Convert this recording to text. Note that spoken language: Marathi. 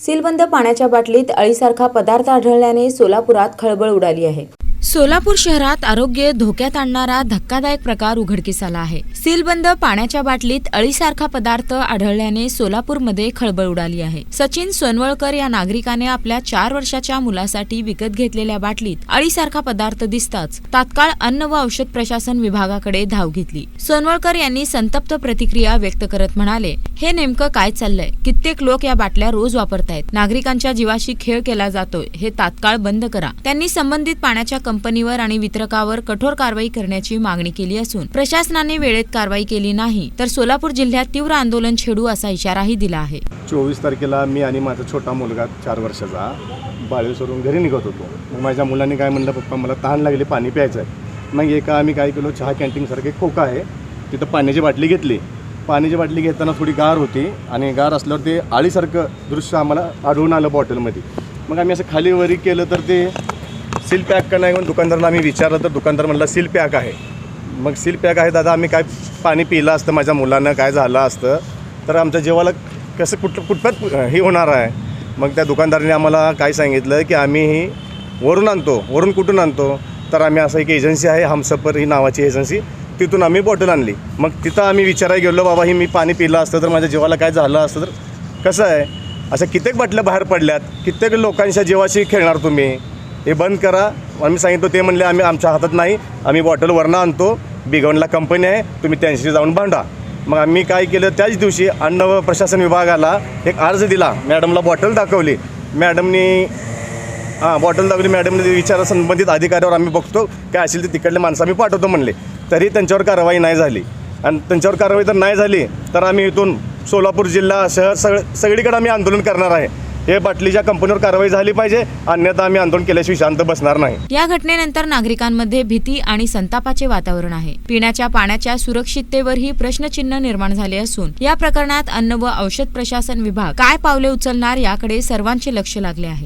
सीलबंद पाण्याच्या बाटलीत अळीसारखा पदार्थ आढळल्याने सोलापुरात खळबळ उडाली आहे. सोलापूर शहरात आरोग्य धोक्यात आणणारा धक्कादायक प्रकार उघडकीस आला आहे. सीलबंद पाण्याच्या बाटलीत अळीसारखा पदार्थ आढळल्याने सोलापूरमध्ये खळबळ उडाली आहे. सचिन सोनवळकर या नागरिकाने आपल्या चार वर्षाच्या मुलासाठी विकत घेतलेल्या बाटलीत अळीसारखा पदार्थ दिसताच तात्काळ अन्न व औषध प्रशासन विभागाकडे धाव घेतली. सोनवळकर यांनी संतप्त प्रतिक्रिया व्यक्त करत म्हणाले हे नेमकं काय चाललंय? कित्येक लोक या बाटल्या रोज वापरतायत. नागरिकांच्या जीवाशी खेळ केला जातोय. हे तात्काळ बंद करा. त्यांनी संबंधित पाण्याच्या कंपनीवर आणि वितरकावर कठोर कारवाई करण्याची मागणी केली असून प्रशासनाने वेळेत कारवाई केली नाही तर सोलापूर जिल्ह्यात तीव्र आंदोलन छेडू असा इशाराही दिला आहे. चोवीस तारखेला मी आणि माझा छोटा मुलगा चार वर्षाचा बाळी सोडून घरी निघत होतो. मग माझ्या मुलांनी काय म्हणलं पप्पा मला तहान लागली पाणी प्यायचं आहे मग एका आम्ही काय केलो चहा कॅन्टीनसारखे खोका आहे तिथं पाण्याची बाटली घेतली. पाण्याची बाटली घेताना थोडी गार होती आणि गार असल्यावर ते आळीसारखं दृश्य आम्हाला आढळून आलं बॉटलमध्ये मग आम्ही असं खाली वरी केलं तर ते सील पॅक का नाही म्हणून दुकानदारांना आम्ही विचारलं तर दुकानदार म्हणला सील पॅक आहे. मग सील पॅक आहे दादा आम्ही काय पाणी पिलं असतं माझ्या मुलानं काय झालं असतं? तर आमच्या जेवाला कसं कुठं कुठपत हे होणार आहे? मग त्या दुकानदाराने आम्हाला काय सांगितलं की आम्ही ही वरून आणतो वरून कुठून आणतो? तर आम्ही असं एक एजन्सी आहे हमसफर ही नावाची एजन्सी तिथून आम्ही बॉटल आणली. मग तिथं आम्ही विचारायला गेलो बाबा ही मी पाणी पिलं असतं तर माझ्या जीवाला काय झालं असतं तर कसं आहे? असं कित्येक बाटल्या बाहेर पडल्यात. कित्येक लोकांच्या जीवाशी खेळणार तुम्ही? हे बंद करा. आम्ही सांगितलं ते म्हणले आम्ही आमच्या हातात नाही. आम्ही बॉटलवरनं आणतो. बिगवणला कंपनी आहे. तुम्ही त्यांच्याशी जाऊन भांडा. मग आम्ही काय केलं त्याच दिवशी अन्न व प्रशासन विभागाला एक अर्ज दिला. मॅडमला बॉटल दाखवली. मॅडमनी हां बॉटल दाखवली. मॅडमने विचारा संबंधित अधिकाऱ्यावर आम्ही बघतो. काय असेल ते तिकडले माणसं आम्ही पाठवतो म्हणले. तरी त्यांच्यावर कारवाई नाही झाली. आणि त्यांच्यावर कारवाई जर नाही झाली तर आम्ही इथून सोलापूर जिल्हा शहर सग सगळीकडे आम्ही आंदोलन करणार आहे. हे बाटलीच्या कंपनीवर कारवाई झाली पाहिजे. अन्यथा आम्ही आंदोलन केल्याशिवाय शांत बसणार नाही. या घटनेनंतर नागरिकांमध्ये भीती आणि संतापाचे वातावरण आहे. पिण्याच्या पाण्याच्या सुरक्षिततेवरही प्रश्नचिन्ह निर्माण झाले असून या प्रकरणात अन्न व औषध प्रशासन विभाग काय पावले उचलणार याकडे सर्वांचे लक्ष लागले आहे.